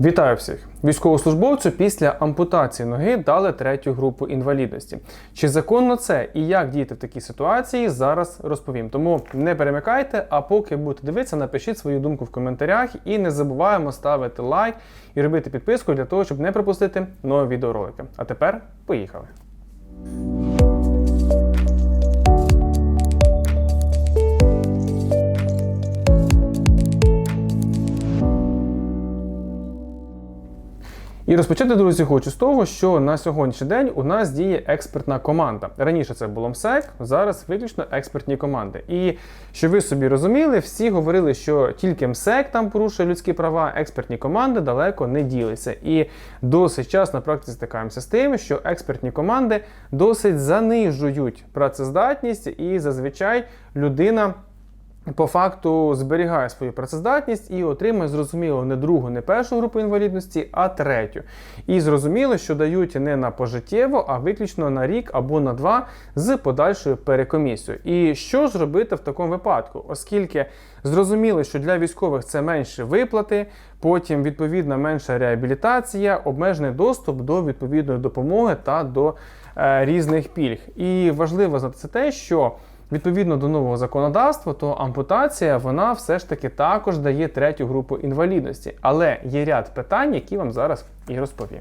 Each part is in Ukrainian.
Вітаю всіх! Військовослужбовцю після ампутації ноги дали третю групу інвалідності. Чи законно це і як діяти в такій ситуації, зараз розповім. Тому не перемикайте, а поки будете дивитися, напишіть свою думку в коментарях і не забуваємо ставити лайк і робити підписку для того, щоб не пропустити нові відеоролики. А тепер поїхали! І розпочати, друзі, хочу з того, що на сьогоднішній день у нас діє експертна команда. Раніше це було МСЕК, зараз виключно експертні команди. І щоб ви собі розуміли, всі говорили, що тільки МСЕК там порушує людські права, експертні команди далеко не ділися. І досить час на практиці стикаємося з тим, що експертні команди досить занижують працездатність, і зазвичай людина по факту зберігає свою працездатність і отримує, зрозуміло, не другу, не першу групу інвалідності, а третю. І зрозуміло, що дають не на пожиттєво, а виключно на рік або на два з подальшою перекомісією. І що ж робити в такому випадку? Оскільки зрозуміло, що для військових це менше виплати, потім відповідна менша реабілітація, обмежений доступ до відповідної допомоги та до е, різних пільг. І важливо знати це те, що Відповідно до нового законодавства, то ампутація вона все ж таки також дає третю групу інвалідності. Але є ряд питань, які вам зараз і розповім.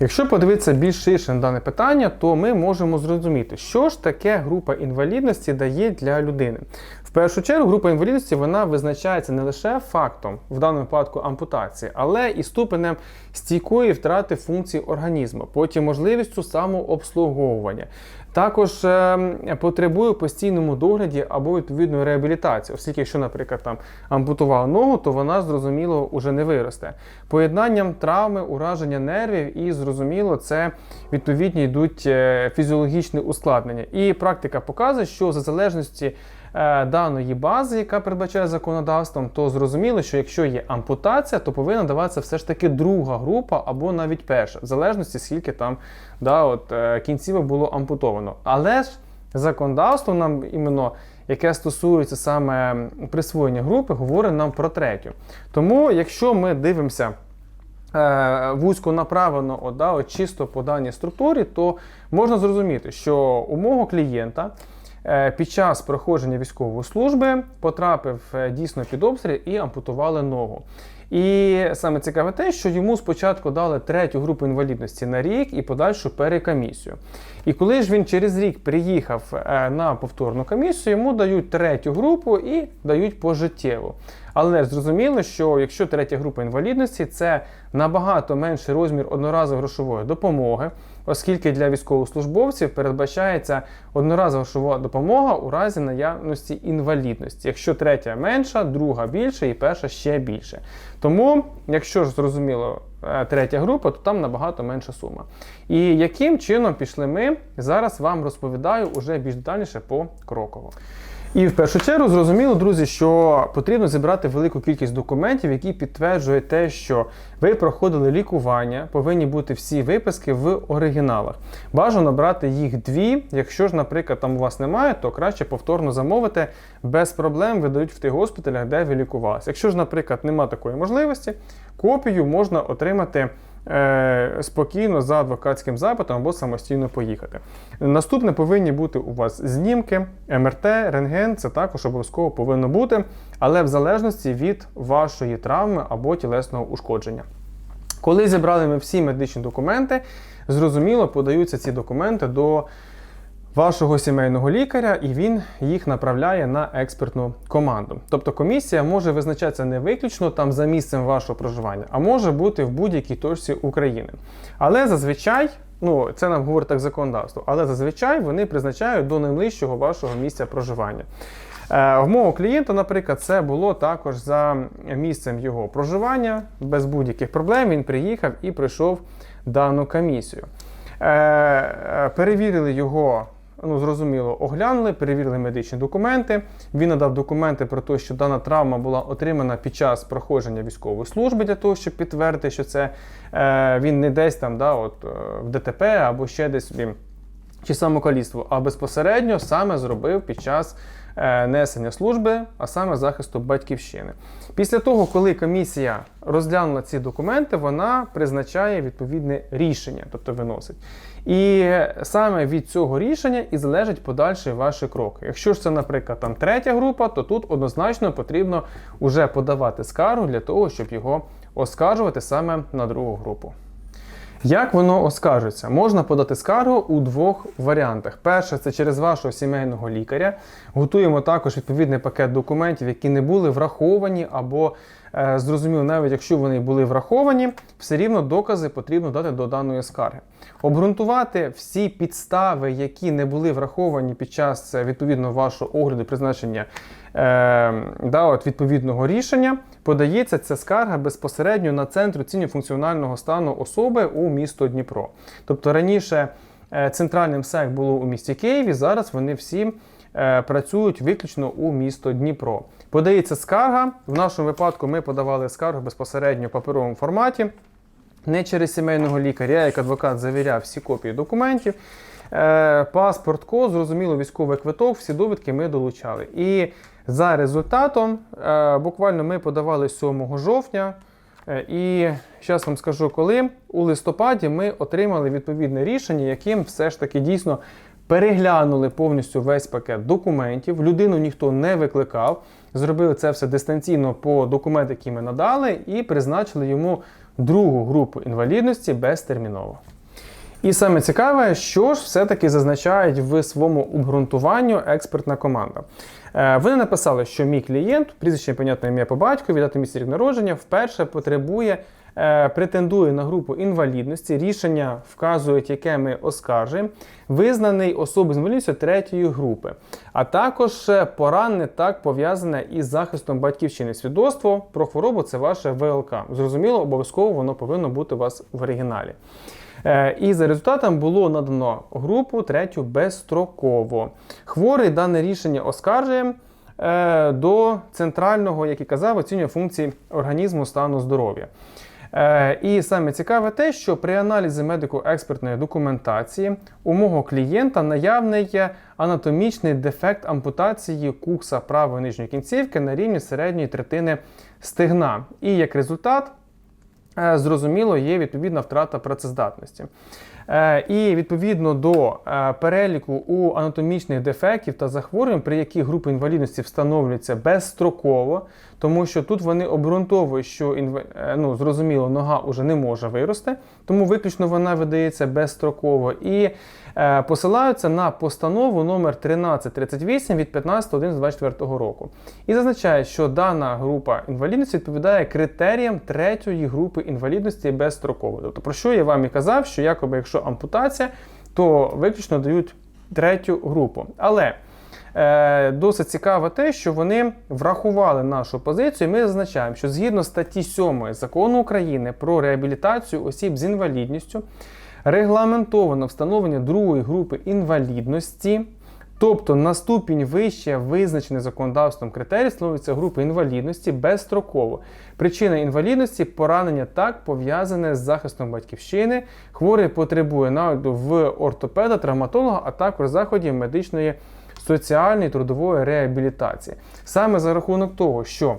Якщо подивитися більш ширше на дане питання, то ми можемо зрозуміти, що ж таке група інвалідності дає для людини. В першу чергу, група інвалідності вона визначається не лише фактом, в даному випадку ампутації, але і ступенем стійкої втрати функцій організму, потім можливістю самообслуговування. Також е, потребує постійному догляді або відповідної реабілітації, оскільки, якщо, наприклад, там ампутувала ногу, то вона зрозуміло вже не виросте. Поєднанням травми, ураження нервів і зрозуміло, це відповідні йдуть е, фізіологічні ускладнення. І практика показує, що за залежності. Е, даної бази, яка передбачає законодавством, то зрозуміло, що якщо є ампутація, то повинна даватися все ж таки друга група або навіть перша, в залежності, скільки там да, от, е, кінцівок було ампутовано. Але ж законодавство нам іменно. Яке стосується саме присвоєння групи, говорить нам про третю. Тому, якщо ми дивимося е, вузько направлено от, да, от, чисто по даній структурі, то можна зрозуміти, що у мого клієнта під час проходження військової служби потрапив е, дійсно під обстріл і ампутували ногу. І саме цікаве те, що йому спочатку дали третю групу інвалідності на рік і подальшу перекомісію. І коли ж він через рік приїхав е, на повторну комісію, йому дають третю групу і дають пожиттєву. Але зрозуміло, що якщо третя група інвалідності це набагато менший розмір одноразової грошової допомоги, оскільки для військовослужбовців передбачається одноразова грошова допомога у разі наявності інвалідності. Якщо третя менша, друга більша і перша ще більше. Тому, якщо ж зрозуміло, е, третя група, то там набагато менша сума. І яким чином пішли ми, зараз вам розповідаю уже більш детальніше по кроково. І в першу чергу зрозуміло, друзі, що потрібно зібрати велику кількість документів, які підтверджують те, що ви проходили лікування, повинні бути всі виписки в оригіналах. Бажано брати їх дві. Якщо ж, наприклад, там у вас немає, то краще повторно замовити без проблем видають в тих госпіталях, де ви лікувалися. Якщо ж, наприклад, немає такої можливості, копію можна отримати. Е, спокійно за адвокатським запитом або самостійно поїхати. Наступне повинні бути у вас знімки, МРТ, рентген, це також обов'язково повинно бути, але в залежності від вашої травми або тілесного ушкодження. Коли зібрали ми всі медичні документи, зрозуміло, подаються ці документи до вашого сімейного лікаря, і він їх направляє на експертну команду. Тобто комісія може визначатися не виключно там за місцем вашого проживання, а може бути в будь-якій точці України. Але зазвичай. Ну, це нам говорить так законодавство, але зазвичай вони призначають до найближчого вашого місця проживання. Е, в мого клієнта, наприклад, це було також за місцем його проживання, без будь-яких проблем. Він приїхав і пройшов дану комісію. Е, е, перевірили його ну, зрозуміло, оглянули, перевірили медичні документи. Він надав документи про те, що дана травма була отримана під час проходження військової служби для того, щоб підтвердити, що це е, він не десь там да, от, е, в ДТП або ще десь він чи самокаліцтво, а безпосередньо саме зробив під час е, несення служби, а саме захисту батьківщини. Після того, коли комісія розглянула ці документи, вона призначає відповідне рішення, тобто виносить. І саме від цього рішення і залежать подальші ваші кроки. Якщо ж це, наприклад, там третя група, то тут однозначно потрібно вже подавати скаргу для того, щоб його оскаржувати саме на другу групу. Як воно оскаржується? Можна подати скаргу у двох варіантах. Перше, це через вашого сімейного лікаря. Готуємо також відповідний пакет документів, які не були враховані, або е, зрозуміло, навіть якщо вони були враховані, все рівно докази потрібно дати до даної скарги. Обґрунтувати всі підстави, які не були враховані під час відповідно вашого огляду призначення е, да, от відповідного рішення, подається ця скарга безпосередньо на центр оцінювання функціонального стану особи у місто Дніпро. Тобто раніше е, центральним СЕК було у місті Києві, зараз вони всі е, працюють виключно у місто Дніпро. Подається скарга. В нашому випадку ми подавали скаргу безпосередньо в паперовому форматі. Не через сімейного лікаря, я як адвокат завіряв всі копії документів. Е, паспорт, код, зрозуміло, військовий квиток, всі довідки ми долучали. І за результатом, е, буквально ми подавали 7 жовтня. Е, І зараз вам скажу, коли у листопаді ми отримали відповідне рішення, яким все ж таки дійсно переглянули повністю весь пакет документів. Людину ніхто не викликав. Зробили це все дистанційно по документах, які ми надали, і призначили йому другу групу інвалідності безтерміново. І саме цікаве, що ж все-таки зазначають в своєму обґрунтуванню експертна команда. Е, Вони написали, що мій клієнт, прізвище, понятне ім'я по батькові, дати місце рік народження, вперше потребує, е, претендує на групу інвалідності. Рішення вказують, яке ми оскаржуємо, визнаний особою з інвалідністю третьої групи, а також е, поранене так пов'язане із захистом батьківщини. Свідоцтво про хворобу це ваше ВЛК. Зрозуміло, обов'язково воно повинно бути у вас в оригіналі. Е, І за результатом було надано групу третю безстроково. Хворий дане рішення оскаржує е, до центрального, як і казав, оцінює функції організму стану здоров'я. Е, І саме цікаве те, що при аналізі медико-експертної документації у мого клієнта наявний анатомічний дефект ампутації кукса правої нижньої кінцівки на рівні середньої третини стегна. І як результат, зрозуміло, є відповідна втрата працездатності. Е, І відповідно до е, переліку у анатомічних дефектів та захворювань, при яких групи інвалідності встановлюються безстроково, тому що тут вони обґрунтовують, що е, ну, зрозуміло, нога вже не може вирости, тому виключно вона видається безстроково. І посилаються на постанову номер 1338 від 15.11.24 року. І зазначає, що дана група інвалідності відповідає критеріям третьої групи інвалідності безстроково. Тобто, про що я вам і казав, що якоби якщо ампутація, то виключно дають третю групу. Але е, досить цікаво те, що вони врахували нашу позицію. і Ми зазначаємо, що згідно статті 7 закону України про реабілітацію осіб з інвалідністю регламентовано встановлення другої групи інвалідності. Тобто на ступінь вище визначений законодавством критерій становиться групи інвалідності безстроково. Причина інвалідності поранення так пов'язане з захистом батьківщини. Хворий потребує нагляду в ортопеда, травматолога, а також заходів медичної соціальної трудової реабілітації. Саме за рахунок того, що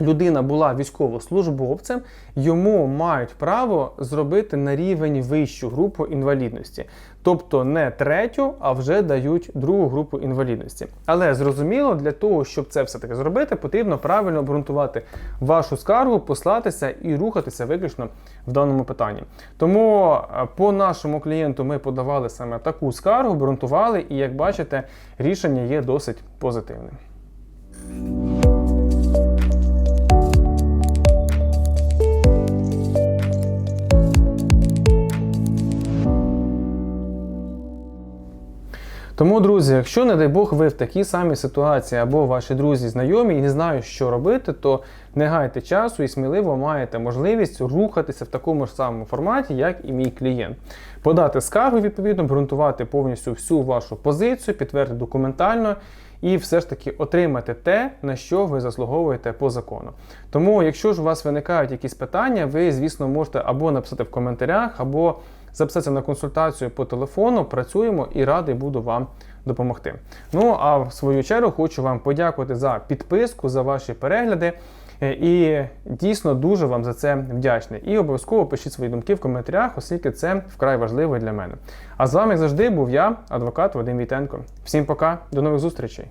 людина була військовослужбовцем, йому мають право зробити на рівень вищу групу інвалідності. Тобто не третю, а вже дають другу групу інвалідності. Але зрозуміло, для того, щоб це все-таки зробити, потрібно правильно обґрунтувати вашу скаргу, послатися і рухатися виключно в даному питанні. Тому е, по нашому клієнту ми подавали саме таку скаргу, обґрунтували, і як бачите, рішення є досить позитивним. Тому, друзі, якщо, не дай Бог, ви в такій самій ситуації або ваші друзі знайомі і не знають, що робити, то не гайте часу і сміливо маєте можливість рухатися в такому ж самому форматі, як і мій клієнт. Подати скаргу, відповідно, ґрунтувати повністю всю вашу позицію, підтвердити документально. І все ж таки отримати те, на що ви заслуговуєте по закону. Тому, якщо ж у вас виникають якісь питання, ви, звісно, можете або написати в коментарях, або записатися на консультацію по телефону, працюємо і радий буду вам допомогти. Ну а в свою чергу хочу вам подякувати за підписку, за ваші перегляди. Е, І дійсно дуже вам за це вдячний. І обов'язково пишіть свої думки в коментарях, оскільки це вкрай важливо для мене. А з вами, як завжди, був я, адвокат Вадим Вітенко. Всім пока, до нових зустрічей!